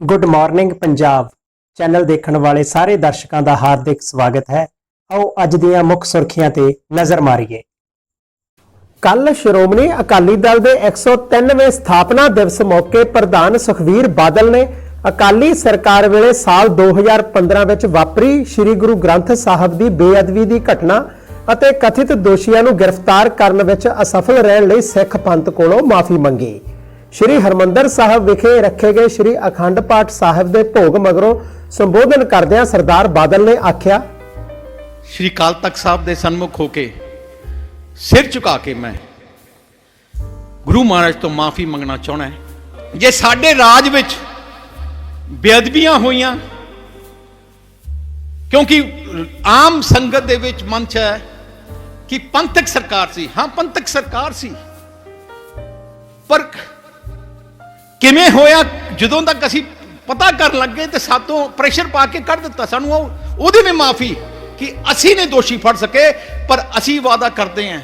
Good morning Punjab channel ਦੇਖਣ ਵਾਲੇ ਸਾਰੇ ਦਰਸ਼ਕਾਂ ਦਾ ਹਾਰਦਿਕ ਸਵਾਗਤ ਹੈ। ਆਓ ਅੱਜ ਦੀਆਂ ਮੁੱਖ ਸੁਰਖੀਆਂ ਤੇ ਨਜ਼ਰ ਮਾਰੀਏ। ਕੱਲ ਸ਼੍ਰੋਮਣੀ ਅਕਾਲੀ ਦਲ ਦੇ 103ਵੇਂ ਸਥਾਪਨਾ ਦਿਵਸ ਮੌਕੇ ਪ੍ਰਧਾਨ ਸੁਖਵੀਰ ਬਾਦਲ ਨੇ ਅਕਾਲੀ ਸਰਕਾਰ ਵੇਲੇ ਸਾਲ 2015 ਵਿੱਚ ਵਾਪਰੀ ਸ੍ਰੀ ਗੁਰੂ ਗ੍ਰੰਥ ਸਾਹਿਬ ਦੀ ਬੇਅਦਬੀ ਦੀ ਘਟਨਾ ਅਤੇ ਕਥਿਤ ਦੋਸ਼ੀਆਂ ਨੂੰ ਗ੍ਰਿਫਤਾਰ ਕਰਨ ਵਿੱਚ ਅਸਫਲ ਰਹਿਣ ਲਈ ਸਿੱਖ ਪੰਥ ਕੋਲੋਂ ਮਾਫੀ ਮੰਗੀ। ਸ਼੍ਰੀ ਹਰਮੰਦਰ ਸਾਹਿਬ ਵਿਖੇ ਰੱਖੇ ਗਏ ਸ਼੍ਰੀ ਅਖੰਡ ਪਾਠ ਸਾਹਿਬ ਦੇ ਭੋਗ ਮਗਰੋਂ ਸੰਬੋਧਨ ਕਰਦਿਆਂ ਸਰਦਾਰ ਬਾਦਲ ਨੇ ਆਖਿਆ, ਸ਼੍ਰੀ ਕਾਲ ਤਖਤ ਸਾਹਿਬ ਦੇ ਸਨਮੁਖ ਹੋ ਕੇ ਸਿਰ ਝੁਕਾ ਕੇ ਮੈਂ ਗੁਰੂ ਮਹਾਰਾਜ ਤੋਂ ਮਾਫੀ ਮੰਗਣਾ ਚਾਹਣਾ ਹੈ। ਜੇ ਸਾਡੇ ਰਾਜ ਵਿੱਚ ਬੇਅਦਬੀਆਂ ਹੋਈਆਂ, ਕਿਉਂਕਿ ਆਮ ਸੰਗਤ ਦੇ ਵਿੱਚ ਮਨ ਚ ਹੈ ਕਿ ਪੰਥਕ ਸਰਕਾਰ ਸੀ। ਹਾਂ, ਪੰਥਕ ਸਰਕਾਰ ਸੀ। ਪਰ ਕਿਵੇਂ ਹੋਇਆ? ਜਦੋਂ ਤੱਕ ਅਸੀਂ ਪਤਾ ਕਰਨ ਲੱਗੇ ਤੇ ਸਾਤੋਂ ਪ੍ਰੈਸ਼ਰ ਪਾ ਕੇ ਕੱਢ ਦਿੱਤਾ, ਸਾਨੂੰ ਉਹ ਉਹਦੀ ਵੀ ਮਾਫੀ ਕਿ ਅਸੀਂ ਨੇ ਦੋਸ਼ੀ ਫੜ ਸਕੇ, ਪਰ ਅਸੀਂ ਵਾਅਦਾ ਕਰਦੇ ਹਾਂ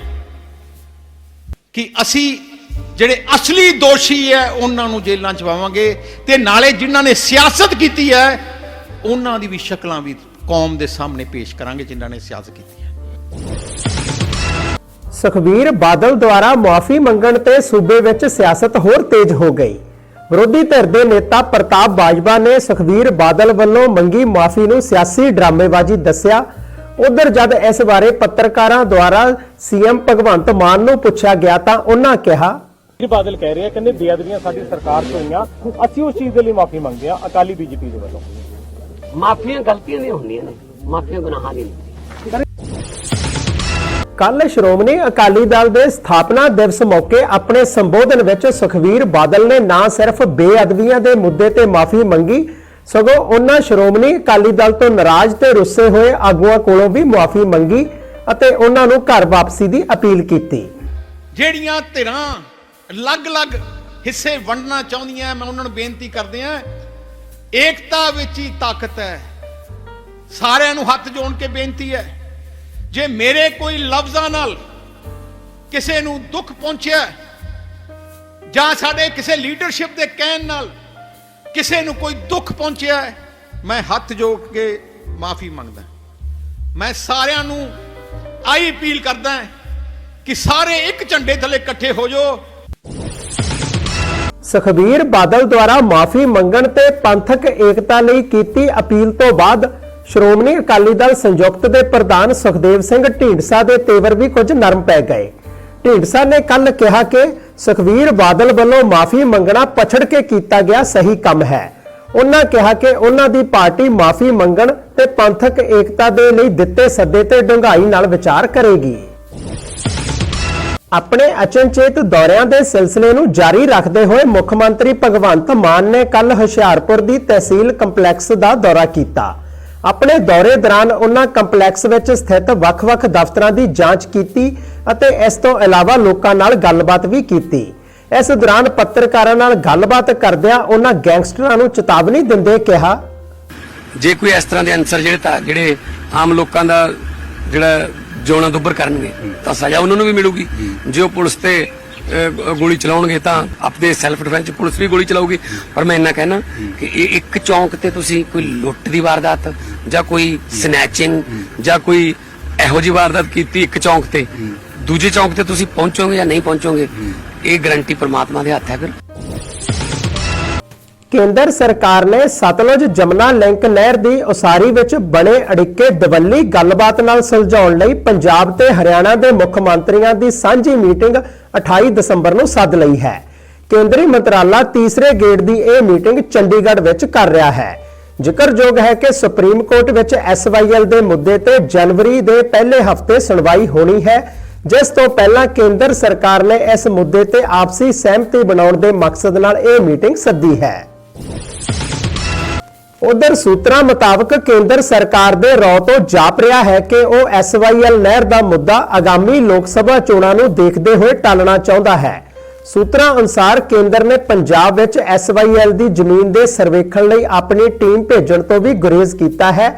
ਕਿ ਅਸੀਂ ਜਿਹੜੇ ਅਸਲੀ ਦੋਸ਼ੀ ਹੈ, ਉਹਨਾਂ ਨੂੰ ਜੇਲ੍ਹਾਂ ਚ ਪਾਵਾਂਗੇ ਤੇ ਨਾਲੇ ਜਿਨ੍ਹਾਂ ਨੇ ਸਿਆਸਤ ਕੀਤੀ ਹੈ, ਉਹਨਾਂ ਦੀ ਵੀ ਸ਼ਕਲਾਂ ਵੀ ਕੌਮ ਦੇ ਸਾਹਮਣੇ ਪੇਸ਼ ਕਰਾਂਗੇ, ਜਿਨ੍ਹਾਂ ਨੇ ਸਿਆਸਤ ਕੀਤੀ ਹੈ। ਸੁਖਬੀਰ ਬਾਦਲ ਦੁਆਰਾ ਮਾਫੀ ਮੰਗਣ ਤੇ ਸੂਬੇ ਵਿੱਚ ਸਿਆਸਤ ਹੋਰ ਤੇਜ਼ ਹੋ ਗਈ। ਵਿਰੋਧੀ ਧਿਰ ਦੇ ਨੇਤਾ ਪ੍ਰਤਾਪ ਬਾਜਵਾ ਨੇ ਸੁਖਬੀਰ ਬਾਦਲ ਵੱਲੋਂ ਮੰਗੀ ਮਾਫੀ ਨੂੰ ਸਿਆਸੀ ਡਰਾਮੇਬਾਜ਼ੀ ਦੱਸਿਆ। ਉਧਰ ਜਦ ਇਸ ਬਾਰੇ ਪੱਤਰਕਾਰਾਂ ਦੁਆਰਾ ਸੀਐਮ ਭਗਵੰਤ ਮਾਨ ਨੂੰ ਪੁੱਛਿਆ ਗਿਆ ਤਾਂ ਉਹਨਾਂ ਕਿਹਾ ਜੀ ਬਾਦਲ ਕਹਿ ਰਹੇ ਕਹਿੰਦੇ ਬੇਅਦਬੀਆਂ ਸਾਡੀ ਸਰਕਾਰ ਤੋਂ ਹੋਈਆਂ ਅਸੀਂ ਉਸ ਚੀਜ਼ ਦੇ ਲਈ ਮਾਫੀ ਮੰਗਦੇ ਆ ਅਕਾਲੀ ਬੀਜੇਪੀ ਦੇ ਵੱਲੋਂ। ਮਾਫੀਆਂ ਗਲਤੀਆਂ ਦੀਆਂ ਹੁੰਦੀਆਂ ਨੇ ਮਾਫੀਆਂ ਗੁਨਾਹਾਂ ਦੀਆਂ ਨਹੀਂ ਕੱਲ ਸ਼੍ਰੋਮਣੀ ਅਕਾਲੀ ਦਲ ਦੇ ਸਥਾਪਨਾ ਦਿਵਸ ਮੌਕੇ ਆਪਣੇ ਸੰਬੋਧਨ ਵਿੱਚ ਸੁਖਵੀਰ ਬਾਦਲ ਨੇ ਨਾ ਸਿਰਫ ਬੇਅਦਬੀਆਂ ਦੇ ਮੁੱਦੇ ਤੇ ਮਾਫੀ ਮੰਗੀ, ਸਗੋਂ ਉਹਨਾਂ ਸ਼੍ਰੋਮਣੀ ਅਕਾਲੀ ਦਲ ਤੋਂ ਨਾਰਾਜ਼ ਤੇ ਰੁੱਸੇ ਹੋਏ ਆਗੂਆਂ ਕੋਲੋਂ ਵੀ ਮਾਫੀ ਮੰਗੀ ਅਤੇ ਉਹਨਾਂ ਨੂੰ ਘਰ ਵਾਪਸੀ ਦੀ ਅਪੀਲ ਕੀਤੀ। ਜਿਹੜੀਆਂ ਧਿਰਾਂ ਅਲੱਗ-ਅਲੱਗ ਹਿੱਸੇ ਵੰਡਣਾ ਚਾਹੁੰਦੀਆਂ, ਮੈਂ ਉਹਨਾਂ ਨੂੰ ਬੇਨਤੀ ਕਰਦੇ ਆ ਏਕਤਾ ਵਿੱਚ ਹੀ ਤਾਕਤ ਹੈ। ਸਾਰਿਆਂ ਨੂੰ ਹੱਥ ਜੋੜ ਕੇ ਬੇਨਤੀ ਹੈ। ਜੇ ਮੇਰੇ ਕੋਈ ਲਫ਼ਜ਼ਾਂ ਨਾਲ ਕਿਸੇ ਨੂੰ ਦੁੱਖ ਪਹੁੰਚਿਆ ਜਾਂ ਸਾਡੇ ਕਿਸੇ ਲੀਡਰਸ਼ਿਪ ਦੇ ਕਹਿਣ ਨਾਲ ਕਿਸੇ ਨੂੰ ਕੋਈ ਦੁੱਖ ਪਹੁੰਚਿਆ ਹੈ, ਮੈਂ ਹੱਥ ਜੋੜ ਕੇ ਮਾਫੀ ਮੰਗਦਾ ਮੈਂ ਸਾਰਿਆਂ ਨੂੰ ਆਈ ਅਪੀਲ ਕਰਦਾ ਕਿ ਸਾਰੇ ਇੱਕ ਝੰਡੇ ਥੱਲੇ ਇਕੱਠੇ ਹੋ ਜਾਓ। ਸੁਖਬੀਰ ਬਾਦਲ ਦੁਆਰਾ ਮਾਫੀ ਮੰਗਣ ਤੇ ਪੰਥਕ ਏਕਤਾ ਲਈ ਕੀਤੀ ਅਪੀਲ ਤੋਂ ਬਾਅਦ ਸ਼੍ਰੋਮਣੀ ਅਕਾਲੀ ਦਲ ਸੰਯੁਕਤ ਦੇ ਪ੍ਰਧਾਨ ਸੁਖਦੇਵ ਸਿੰਘ ਢੀਂਡਸਾ ਦੇ ਤੇਵਰ ਵੀ ਕੁਝ ਨਰਮ ਪੈ ਗਏ। ਢੀਂਡਸਾ ਨੇ ਕੱਲ ਕਿਹਾ ਕਿ ਸੁਖਬੀਰ ਬਾਦਲ ਵੱਲੋਂ ਮਾਫੀ ਮੰਗਣਾ ਪਛੜ ਕੇ ਕੀਤਾ ਗਿਆ ਸਹੀ ਕੰਮ ਹੈ। ਉਹਨਾਂ ਕਿਹਾ ਕਿ ਉਹਨਾਂ ਦੀ ਪਾਰਟੀ ਮਾਫੀ ਮੰਗਣ ਤੇ ਪੰਥਕ ਏਕਤਾ ਦੇ ਲਈ ਦਿੱਤੇ ਸੱਦੇ ਤੇ ਡੂੰਘਾਈ ਨਾਲ ਵਿਚਾਰ ਕਰੇਗੀ। ਆਪਣੇ ਅਚਨਚੇਤ ਦੌਰਿਆਂ ਦੇ ਸਿਲਸਿਲੇ ਨੂੰ ਜਾਰੀ ਰੱਖਦੇ ਹੋਏ ਮੁੱਖ ਮੰਤਰੀ ਭਗਵੰਤ ਮਾਨ ਨੇ ਕੱਲ ਹੁਸ਼ਿਆਰਪੁਰ ਦੀ ਤਹਿਸੀਲ ਕੰਪਲੈਕਸ ਦਾ ਦੌਰਾ ਕੀਤਾ। ਆਪਣੇ ਦੌਰੇ ਦੌਰਾਨ ਉਹਨਾਂ ਕੰਪਲੈਕਸ ਵਿੱਚ ਸਥਿਤ ਵੱਖ-ਵੱਖ ਦਫ਼ਤਰਾਂ ਦੀ ਜਾਂਚ ਕੀਤੀ ਅਤੇ ਇਸ ਤੋਂ ਇਲਾਵਾ ਲੋਕਾਂ ਨਾਲ ਗੱਲਬਾਤ ਵੀ ਕੀਤੀ। ਇਸ ਦੌਰਾਨ ਪੱਤਰਕਾਰਾਂ ਨਾਲ ਗੱਲਬਾਤ ਕਰਦਿਆਂ ਉਹਨਾਂ ਗੈਂਗਸਟਰਾਂ ਨੂੰ ਚੇਤਾਵਨੀ ਦਿੰਦੇ ਕਿਹਾ ਜੇ ਕੋਈ ਇਸ ਤਰ੍ਹਾਂ ਦੇ ਅਨਸਰ ਜਿਹੜੇ ਤਾਂ ਜਿਹੜੇ ਆਮ ਲੋਕਾਂ ਦਾ ਜਿਹੜਾ ਜਿਉਣਾ ਦੁੱਬਰ ਕਰਨਗੇ ਤਾਂ ਸਜ਼ਾ ਉਹਨਾਂ ਨੂੰ ਵੀ ਮਿਲੂਗੀ। ਜੇ ਉਹ ਪੁਲਿਸ ਤੇ ਗੋਲੀ ਚਲਾਉਣਗੇ ਤਾਂ ਆਪਦੇ ਸੈਲਫ ਡਿਫੈਂਸ ਪੁਲਿਸ ਵੀ ਗੋਲੀ ਚਲਾਊਗੀ। ਪਰ ਮੈਂ ਇੰਨਾ ਕਹਿਣਾ ਕਿ ਇਹ ਇੱਕ ਚੌਂਕ ਤੇ ਤੁਸੀਂ ਕੋਈ ਲੁੱਟ ਦੀ ਵਾਰਦਾਤ ਜਾਂ ਕੋਈ ਸਨੈਚਿੰਗ ਜਾਂ ਕੋਈ ਇਹੋ ਜਿਹੀ ਵਾਰਦਾਤ ਕੀਤੀ ਇੱਕ ਚੌਂਕ ਤੇ, ਦੂਜੇ ਚੌਂਕ ਤੇ ਤੁਸੀਂ ਪਹੁੰਚੋਗੇ ਜਾਂ ਨਹੀਂ ਪਹੁੰਚੋਗੇ, ਇਹ ਗਰੰਟੀ ਪਰਮਾਤਮਾ ਦੇ ਹੱਥ ਹੈ ਫਿਰ। ਕੇਂਦਰ ਸਰਕਾਰ ਨੇ ਸਤਲੁਜ ਜਮਨਾ ਲਿੰਕ ਨਹਿਰ ਦੀ ਉਸਾਰੀ ਵਿੱਚ ਬਣੇ ਅੜਿੱਕੇ ਦਵੱਲੀ ਗੱਲਬਾਤ ਨਾਲ ਸੁਲਝਾਉਣ ਲਈ ਪੰਜਾਬ ਤੇ ਹਰਿਆਣਾ ਦੇ ਮੁੱਖ ਮੰਤਰੀਆਂ ਦੀ ਸਾਂਝੀ ਮੀਟਿੰਗ 28 ਦਸੰਬਰ ਨੂੰ ਸੱਦ ਲਈ ਹੈ। ਕੇਂਦਰੀ ਮੰਤਰਾਲਾ ਤੀਸਰੇ ਗੇੜ ਦੀ ਇਹ ਮੀਟਿੰਗ ਚੰਡੀਗੜ੍ਹ ਵਿੱਚ ਕਰ ਰਿਹਾ ਹੈ। ਜ਼ਿਕਰਯੋਗ ਹੈ ਕਿ ਸੁਪਰੀਮ ਕੋਰਟ ਵਿੱਚ ਐਸਵਾਈਐਲ ਦੇ ਮੁੱਦੇ ਤੇ ਜਨਵਰੀ ਦੇ ਪਹਿਲੇ ਹਫ਼ਤੇ ਸੁਣਵਾਈ ਹੋਣੀ ਹੈ। ਜਿਸ ਤੋਂ ਪਹਿਲਾਂ ਕੇਂਦਰ ਸਰਕਾਰ ਨੇ ਇਸ ਮੁੱਦੇ ਤੇ ਆਪਸੀ ਸਹਿਮਤੀ ਬਣਾਉਣ ਦੇ ਮਕਸਦ ਨਾਲ ਇਹ ਮੀਟਿੰਗ ਸੱਦੀ ਹੈ। ਉਧਰ ਸੂਤਰਾਂ ਮੁਤਾਬਕ ਕੇਂਦਰ ਸਰਕਾਰ ਦੇ ਰੌ ਤੋਂ ਜਾਪ ਰਿਹਾ ਹੈ ਕਿ ਉਹ ਐਸਵਾਈਐਲ ਨਹਿਰ ਦਾ ਮੁੱਦਾ ਆਗਾਮੀ ਲੋਕ ਸਭਾ ਚੋਣਾਂ ਨੂੰ ਦੇਖਦੇ ਹੋਏ ਟਾਲਣਾ ਚਾਹੁੰਦਾ ਹੈ। ਸੂਤਰਾਂ ਅਨੁਸਾਰ ਕੇਂਦਰ ਨੇ ਪੰਜਾਬ ਵਿੱਚ ਐਸਵਾਈਐਲ ਦੀ ਜ਼ਮੀਨ ਦੇ ਸਰਵੇਖਣ ਲਈ ਆਪਣੀ ਟੀਮ ਭੇਜਣ ਤੋਂ ਵੀ ਗੁਰੇਜ਼ ਕੀਤਾ ਹੈ।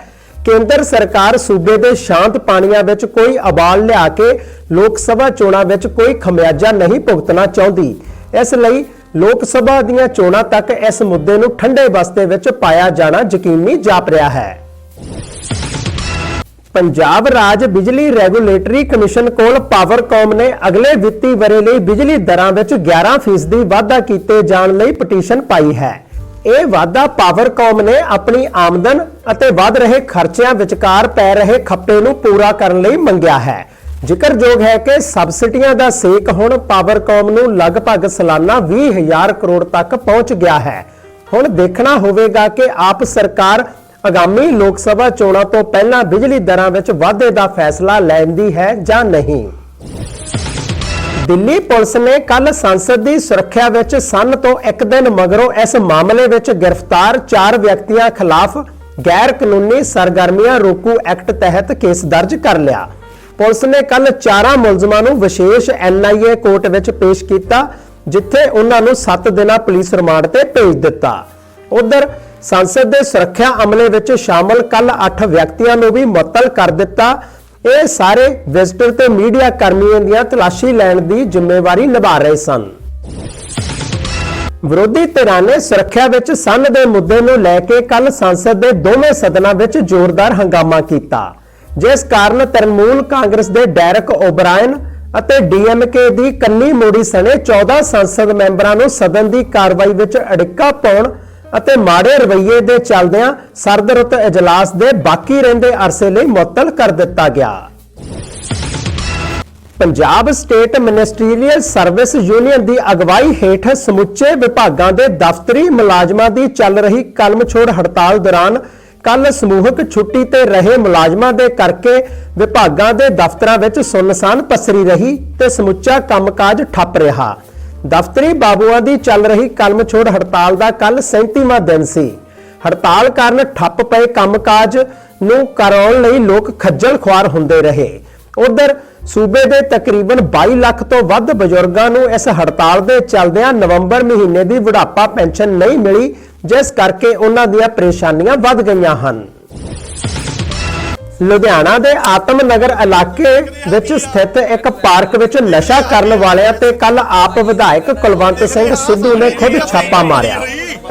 ਕੇਂਦਰ ਸਰਕਾਰ ਸੂਬੇ ਦੇ ਸ਼ਾਂਤ ਪਾਣੀਆਂ ਵਿੱਚ ਕੋਈ ਅਬਾਲ ਲਿਆ ਕੇ ਲੋਕ ਸਭਾ ਚੋਣਾਂ ਵਿੱਚ ਕੋਈ ਖਮਿਆਜਾ ਨਹੀਂ ਭੁਗਤਣਾ ਚਾਹੁੰਦੀ। ਇਸ ਲਈ ਲੋਕ ਸਭਾ ਦੀਆਂ ਚੋਣਾਂ ਤੱਕ ਇਸ ਮੁੱਦੇ ਨੂੰ ਠੰਡੇ ਬਸਤੇ ਵਿੱਚ ਪਾਇਆ ਜਾਣਾ ਯਕੀਨੀ ਜਾਪ ਰਿਹਾ ਹੈ। ਪੰਜਾਬ ਰਾਜ ਬਿਜਲੀ ਰੈਗੂਲੇਟਰੀ ਕਮਿਸ਼ਨ ਕੋਲ ਪਾਵਰਕਾਮ ਨੇ ਅਗਲੇ ਵਿੱਤੀ ਵਰੇ ਲਈ ਬਿਜਲੀ ਦਰਾਂ ਵਿੱਚ 11% ਦੀ ਵਾਧਾ ਕੀਤੇ ਜਾਣ ਲਈ ਪਟੀਸ਼ਨ ਪਾਈ ਹੈ। ਇਹ ਵਾਧਾ ਪਾਵਰਕਾਮ ਨੇ ਆਪਣੀ ਆਮਦਨ ਅਤੇ ਵੱਧ ਰਹੇ ਖਰਚਿਆਂ ਵਿਚਕਾਰ ਪੈ ਰਹੇ ਖੱਪੇ ਨੂੰ ਪੂਰਾ ਕਰਨ ਲਈ ਮੰਗਿਆ ਹੈ। ਜ਼ਿਕਰਯੋਗ ਹੈ ਕਿ ਸਬਸਿਡੀਆਂ ਦਾ ਸੇਕ ਹੁਣ ਪਾਵਰਕਾਮ ਨੂੰ ਲਗਭਗ ਸਾਲਾਨਾ 20000 ਕਰੋੜ ਤੱਕ ਪਹੁੰਚ ਗਿਆ ਹੈ। ਹੁਣ ਦੇਖਣਾ ਹੋਵੇਗਾ ਕਿ ਆਪ ਸਰਕਾਰ ਆਗਾਮੀ ਲੋਕ ਸਭਾ ਚੋਣਾਂ ਤੋਂ ਪਹਿਲਾਂ ਬਿਜਲੀ ਦਰਾਂ ਵਿੱਚ ਵਾਧੇ ਦਾ ਫੈਸਲਾ ਲੈਂਦੀ ਹੈ ਜਾਂ ਨਹੀਂ। ਦਿੱਲੀ ਪੁਲਿਸ ਨੇ ਕੱਲ ਸੰਸਦ ਦੀ ਸੁਰੱਖਿਆ ਵਿੱਚ ਸੰਨ ਤੋਂ ਇੱਕ ਦਿਨ ਮਗਰੋਂ ਇਸ ਮਾਮਲੇ ਵਿੱਚ ਗ੍ਰਿਫਤਾਰ ਚਾਰ ਵਿਅਕਤੀਆਂ ਖਿਲਾਫ ਗੈਰ ਕਾਨੂੰਨੀ ਸਰਗਰਮੀਆਂ ਰੋਕੂ ਐਕਟ ਤਹਿਤ ਕੇਸ ਦਰਜ ਕਰ ਲਿਆ। ਪੁਲਿਸ ਨੇ ਕੱਲ ਚਾਰਾਂ ਮੁਲਜ਼ਮਾਂ ਨੂੰ ਵਿਸ਼ੇਸ਼ ਐਨਆਈਏ ਕੋਰਟ ਵਿੱਚ ਪੇਸ਼ ਕੀਤਾ, ਜਿੱਥੇ ਉਹਨਾਂ ਨੂੰ 7 ਦਿਨਾਂ ਪੁਲਿਸ ਰਿਮਾਂਡ ਤੇ ਭੇਜ ਦਿੱਤਾ। ਉਧਰ ਸੰਸਦ ਦੇ ਸੁਰੱਖਿਆ ਅਮਲੇ ਵਿੱਚ ਸ਼ਾਮਲ ਕੱਲ 8 ਵਿਅਕਤੀਆਂ ਨੂੰ ਵੀ ਮੁਅੱਤਲ ਕਰ ਦਿੱਤਾ। ਇਹ ਸਾਰੇ ਵਿਜ਼ਟਰ ਤੇ ਮੀਡੀਆ ਕਰਮੀਆਂ ਦੀਆਂ ਤਲਾਸ਼ੀ ਲੈਣ ਦੀ ਜ਼ਿੰਮੇਵਾਰੀ ਨਿਭਾ ਰਹੇ ਸਨ। ਵਿਰੋਧੀ ਧਿਰਾਂ ਨੇ ਸੁਰੱਖਿਆ ਵਿੱਚ ਸੰਨ ਦੇ ਮੁੱਦੇ ਨੂੰ ਲੈ ਕੇ ਕੱਲ ਸੰਸਦ ਦੇ ਦੋਵੇਂ ਸਦਨਾਂ ਵਿੱਚ ਜ਼ੋਰਦਾਰ ਹੰਗਾਮਾ ਕੀਤਾ। ਜਿਸ ਕਾਰਨ ਤਰਨਮੂਲ ਕਾਂਗਰਸ ਦੇ ਡੈਰਕ ਓਬਰਾਇਨ ਅਤੇ ਡੀਐਮਕੇ ਦੀ ਕੰਨੀ ਮੋੜੀ ਸਣੇ 14 ਸੰਸਦ ਮੈਂਬਰਾਂ ਨੂੰ ਸਦਨ ਦੀ ਕਾਰਵਾਈ ਵਿੱਚ ਅੜਿੱਕਾ ਪਾਉਣ ਅਤੇ ਮਾੜੇ ਰਵੱਈਏ ਦੇ ਚੱਲਦਿਆਂ ਸਰਦਰੁੱਤ ਇਜਲਾਸ ਦੇ ਬਾਕੀ ਰਹਿੰਦੇ ਅਰਸੇ ਲਈ ਮੁਅੱਤਲ ਕਰ ਦਿੱਤਾ ਗਿਆ। Punjab state ministerial service union ਦੀ ਅਗਵਾਈ ਹੇਠ ਸਮੁੱਚੇ ਵਿਭਾਗਾਂ ਦੇ ਦਫ਼ਤਰੀ ਮੁਲਾਜ਼ਮਾਂ ਦੀ ਚੱਲ ਰਹੀ ਕਲਮਛੋੜ ਹੜਤਾਲ ਦੌਰਾਨ ਕੱਲ ਸਮੂਹਕ ਛੁੱਟੀ ਤੇ ਰਹੇ ਮੁਲਾਜ਼ਮਾਂ ਦੇ ਕਰਕੇ ਵਿਭਾਗਾਂ ਦੇ ਦਫ਼ਤਰਾਂ ਵਿੱਚ ਸੁੰਨਸਾਨ ਪਸਰੀ ਰਹੀ ਤੇ ਸਮੁੱਚਾ ਕੰਮਕਾਜ ਠੱਪ ਰਿਹਾ। ਦਫ਼ਤਰੀ ਬਾਬੂਆਂ ਦੀ ਚੱਲ ਰਹੀ ਕਲਮਛੋੜ ਹੜਤਾਲ ਦਾ ਕੱਲ 37ਵਾਂ ਦਿਨ ਸੀ। ਹੜਤਾਲ ਕਾਰਨ ਠੱਪ ਪਏ ਕੰਮਕਾਜ ਨੂੰ ਕਰਾਉਣ ਲਈ ਲੋਕ ਖੱਜਲ ਖੁਆਰ ਹੁੰਦੇ ਰਹੇ। ਉਧਰ ਸੂਬੇ ਦੇ ਤਕਰੀਬਨ 22 ਲੱਖ ਤੋਂ ਵੱਧ ਬਜ਼ੁਰਗਾਂ ਨੂੰ ਇਸ ਹੜਤਾਲ ਦੇ ਚੱਲਦਿਆਂ ਨਵੰਬਰ ਮਹੀਨੇ ਦੀ ਬੁਢਾਪਾ ਪੈਨਸ਼ਨ ਨਹੀਂ ਮਿਲੀ ਜਿਸ ਕਰਕੇ ਉਹਨਾਂ ਦੀਆਂ ਪਰੇਸ਼ਾਨੀਆਂ ਵੱਧ ਗਈਆਂ ਹਨ। ਲੁਧਿਆਣਾ ਦੇ ਆਤਮ ਨਗਰ ਇਲਾਕੇ ਵਿੱਚ ਸਥਿਤ ਇੱਕ ਪਾਰਕ ਵਿੱਚ ਨਸ਼ਾ ਕਰਨ ਵਾਲਿਆਂ ਤੇ ਕੱਲ ਆਪ ਵਿਧਾਇਕ ਕੁਲਵੰਤ ਸਿੰਘ ਸਿੱਧੂ ਨੇ ਖੁਦ ਛਾਪਾ ਮਾਰਿਆ।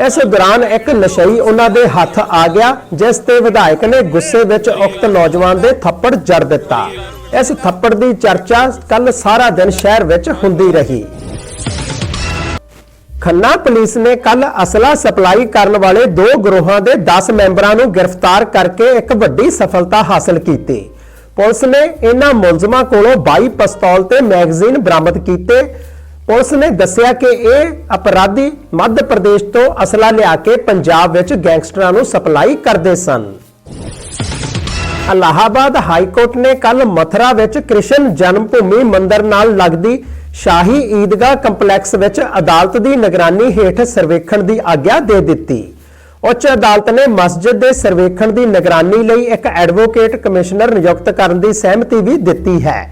ਇਸ ਦੌਰਾਨ ਇੱਕ ਨਸ਼ਈ ਉਹਨਾਂ ਦੇ ਹੱਥ ਆ ਗਿਆ, ਜਿਸ ਤੇ ਵਿਧਾਇਕ ਨੇ ਗੁੱਸੇ ਵਿੱਚ ਉਕਤ ਨੌਜਵਾਨ ਦੇ ਥੱਪੜ ਜੜ ਦਿੱਤਾ। ਇਸ ਥੱਪੜ ਦੀ ਚਰਚਾ ਕੱਲ ਸਾਰਾ ਦਿਨ ਸ਼ਹਿਰ ਵਿੱਚ ਹੁੰਦੀ ਰਹੀ। ਖੰਨਾ ਪੁਲਿਸ ਨੇ ਕੱਲ ਅਸਲਾ ਸਪਲਾਈ ਕਰਨ ਵਾਲੇ ਦੋ ਗਰੋਹਾਂ ਦੇ 10 ਮੈਂਬਰਾਂ ਨੂੰ ਗ੍ਰਿਫਤਾਰ ਕਰਕੇ ਇੱਕ ਵੱਡੀ ਸਫਲਤਾ ਹਾਸਲ ਕੀਤੀ। ਪੁਲਿਸ ਨੇ ਇਹਨਾਂ ਮੁਲਜ਼ਮਾਂ ਕੋਲੋਂ 22 ਪਿਸਤੌਲ ਤੇ ਮੈਗਜ਼ੀਨ ਬਰਾਮਦ ਕੀਤੇ। ਪੁਲਿਸ ਨੇ ਦੱਸਿਆ ਕਿ ਇਹ ਅਪਰਾਧੀ ਮੱਧ ਪ੍ਰਦੇਸ਼ ਤੋਂ ਅਸਲਾ ਲਿਆ ਕੇ ਪੰਜਾਬ ਵਿੱਚ ਗੈਂਗਸਟਰਾਂ ਨੂੰ ਸਪਲਾਈ ਕਰਦੇ ਸਨ। ਅਲਾਹਾਬਾਦ ਹਾਈ ਕੋਰਟ ਨੇ ਕੱਲ ਮਥਰਾ ਵਿੱਚ ਕ੍ਰਿਸ਼ਨ ਜਨਮ ਭੂਮੀ ਮੰਦਿਰ ਨਾਲ ਲੱਗਦੀ ਸ਼ਾਹੀ ਈਦਗਾਹ ਕੰਪਲੈਕਸ ਵਿੱਚ ਅਦਾਲਤ ਦੀ ਨਿਗਰਾਨੀ ਹੇਠ ਸਰਵੇਖਣ ਦੀ ਆਗਿਆ ਦੇ ਦਿੱਤੀ। ਉੱਚ ਅਦਾਲਤ ਨੇ ਮਸਜਿਦ ਦੇ ਸਰਵੇਖਣ ਦੀ ਨਿਗਰਾਨੀ ਲਈ ਇੱਕ ਐਡਵੋਕੇਟ ਕਮਿਸ਼ਨਰ ਨਿਯੁਕਤ ਕਰਨ ਦੀ ਸਹਿਮਤੀ ਵੀ ਦਿੱਤੀ ਹੈ।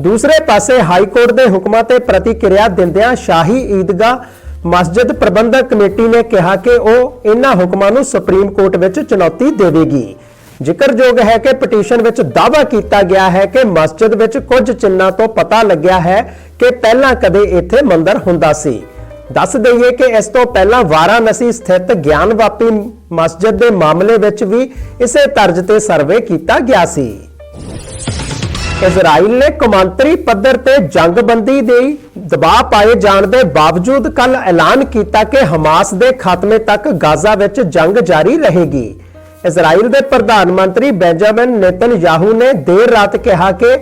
ਦੂਸਰੇ ਪਾਸੇ ਹਾਈ ਕੋਰਟ ਦੇ ਹੁਕਮਾਂ ਤੇ ਪ੍ਰਤੀਕਿਰਿਆ ਦਿੰਦਿਆਂ ਸ਼ਾਹੀ ਈਦਗਾਹ ਮਸਜਿਦ ਪ੍ਰਬੰਧਕ ਕਮੇਟੀ ਨੇ ਕਿਹਾ ਕਿ ਉਹ ਇਹਨਾਂ ਹੁਕਮਾਂ ਨੂੰ ਸੁਪਰੀਮ ਕੋਰਟ ਵਿੱਚ ਚੁਣੌਤੀ ਦੇਵੇਗੀ। ਜ਼ਿਕਰਯੋਗ ਹੈ ਕਿ ਪਟੀਸ਼ਨ ਵਿੱਚ ਦਾਅਵਾ ਕੀਤਾ ਗਿਆ ਹੈ ਕਿ ਮਸਜਿਦ ਵਿੱਚ ਕੁਝ ਚਿੰਨ੍ਹਾਂ ਤੋਂ ਪਤਾ ਲੱਗਿਆ ਹੈ ਕਿ ਪਹਿਲਾਂ ਕਦੇ ਇੱਥੇ ਮੰਦਿਰ ਹੁੰਦਾ ਸੀ। ਦੱਸ ਦਈਏ ਕਿ ਇਸ ਤੋਂ ਪਹਿਲਾਂ ਵਾਰਾਣਸੀ ਸਥਿਤ ਗਿਆਨਵਾਪੀ ਮਸਜਿਦ ਦੇ ਮਾਮਲੇ ਵਿੱਚ ਵੀ ਇਸੇ ਤਰਜ਼ ਤੇ ਸਰਵੇ ਕੀਤਾ ਗਿਆ ਸੀ। ਇਜ਼ਰਾਈਲ ਨੇ ਕੌਮਾਂਤਰੀ ਪੱਧਰ ਤੇ ਜੰਗਬੰਦੀ ਦੇ ਦਬਾਅ ਪਾਏ ਜਾਣ ਦੇ ਬਾਵਜੂਦ ਕੱਲ ਐਲਾਨ ਕੀਤਾ ਕਿ ਹਮਾਸ ਦੇ ਖਾਤਮੇ ਤੱਕ ਗਾਜ਼ਾ ਵਿੱਚ ਜੰਗ ਜਾਰੀ ਰਹੇਗੀ। ਇਜ਼ਰਾਈਲ ਦੇ ਪ੍ਰਧਾਨ ਮੰਤਰੀ ਬੈਂਜਾਮਿਨ ਨੇਤਨਯਾਹੂ ਨੇ ਦੇਰ ਰਾਤ ਕਿਹਾ ਕਿ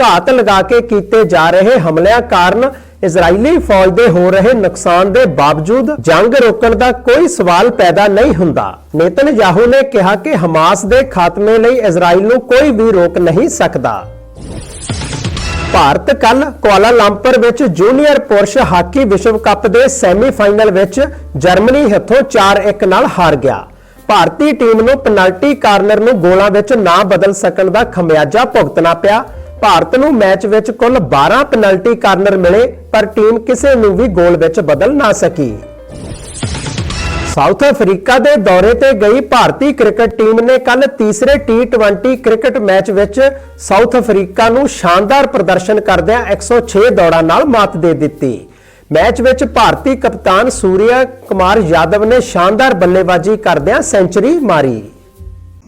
ਘਾਤ ਲਗਾ ਕੇ ਕੀਤੇ ਜਾ ਰਹੇ ਹਮਲਿਆਂ ਕਾਰਨ ਇਜ਼ਰਾਈਲੀ ਫੌਜ ਦੇ ਹੋ ਰਹੇ ਨੁਕਸਾਨ ਦੇ ਬਾਵਜੂਦ ਜੰਗ ਰੋਕਣ ਦਾ ਕੋਈ ਸਵਾਲ ਪੈਦਾ ਨਹੀਂ ਹੁੰਦਾ। ਨੇਤਨਯਾਹੂ ਨੇ ਕਿਹਾ ਕਿ ਹਮਾਸ ਦੇ ਖਾਤਮੇ ਲਈ ਇਜ਼ਰਾਈਲ ਨੂੰ ਕੋਈ ਵੀ ਰੋਕ ਨਹੀਂ ਸਕਦਾ। ਭਾਰਤ ਕੱਲ ਕੁਆਲਾਲੰਪਰ ਵਿੱਚ ਜੂਨੀਅਰ ਪੁਰਸ਼ ਹਾਕੀ ਵਿਸ਼ਵ ਕੱਪ ਦੇ ਸੈਮੀਫਾਈਨਲ ਵਿੱਚ ਜਰਮਨੀ ਹੱਥੋਂ 4-1 ਨਾਲ ਹਾਰ ਗਿਆ। ਭਾਰਤੀ ਟੀਮ ਨੂੰ ਪੈਨਲਟੀ ਕਾਰਨਰ ਨੂੰ ਗੋਲਾਂ ਵਿੱਚ ਨਾ ਬਦਲ ਸਕਣ ਦਾ ਖਮਿਆਜਾ ਭੁਗਤਣਾ ਪਿਆ। ਭਾਰਤ ਨੂੰ ਮੈਚ ਵਿੱਚ ਕੁੱਲ 12 ਪੈਨਲਟੀ ਕਾਰਨਰ ਮਿਲੇ, ਪਰ ਟੀਮ ਕਿਸੇ ਨੂੰ ਵੀ ਗੋਲ ਵਿੱਚ ਬਦਲ ਨਾ ਸਕੀ। ਸਾਊਥ ਅਫਰੀਕਾ ਦੇ ਦੌਰੇ ਤੇ ਗਈ ਭਾਰਤੀ ਕ੍ਰਿਕਟ ਟੀਮ ਨੇ ਕੱਲ ਤੀਸਰੇ T20 ਕ੍ਰਿਕਟ ਮੈਚ ਵਿੱਚ ਸਾਊਥ ਅਫਰੀਕਾ ਨੂੰ ਸ਼ਾਨਦਾਰ ਪ੍ਰਦਰਸ਼ਨ ਕਰਦਿਆਂ 106 ਦੌੜਾਂ ਨਾਲ ਮਾਤ ਦੇ ਦਿੱਤੀ। ਮੈਚ ਵਿੱਚ ਭਾਰਤੀ ਕਪਤਾਨ ਸੂਰਿਆ ਕੁਮਾਰ ਯਾਦਵ ਨੇ ਸ਼ਾਨਦਾਰ ਬੱਲੇਬਾਜ਼ੀ ਕਰਦਿਆਂ ਸੈਂਚਰੀ ਮਾਰੀ।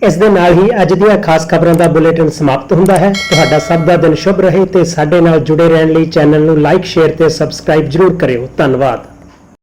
ਇਸ ਦੇ ਨਾਲ ਹੀ ਅੱਜ ਦੀਆਂ ਖਾਸ ਖਬਰਾਂ ਦਾ ਬੁਲੇਟਿਨ ਸਮਾਪਤ ਹੁੰਦਾ ਹੈ। ਤੁਹਾਡਾ ਸਭ ਦਾ ਦਿਨ ਸ਼ੁਭ ਰਹੇ ਤੇ ਸਾਡੇ ਨਾਲ ਜੁੜੇ ਰਹਿਣ ਲਈ ਚੈਨਲ ਨੂੰ ਲਾਈਕ, ਸ਼ੇਅਰ ਤੇ ਸਬਸਕ੍ਰਾਈਬ ਜਰੂਰ ਕਰਿਓ। ਧੰਨਵਾਦ।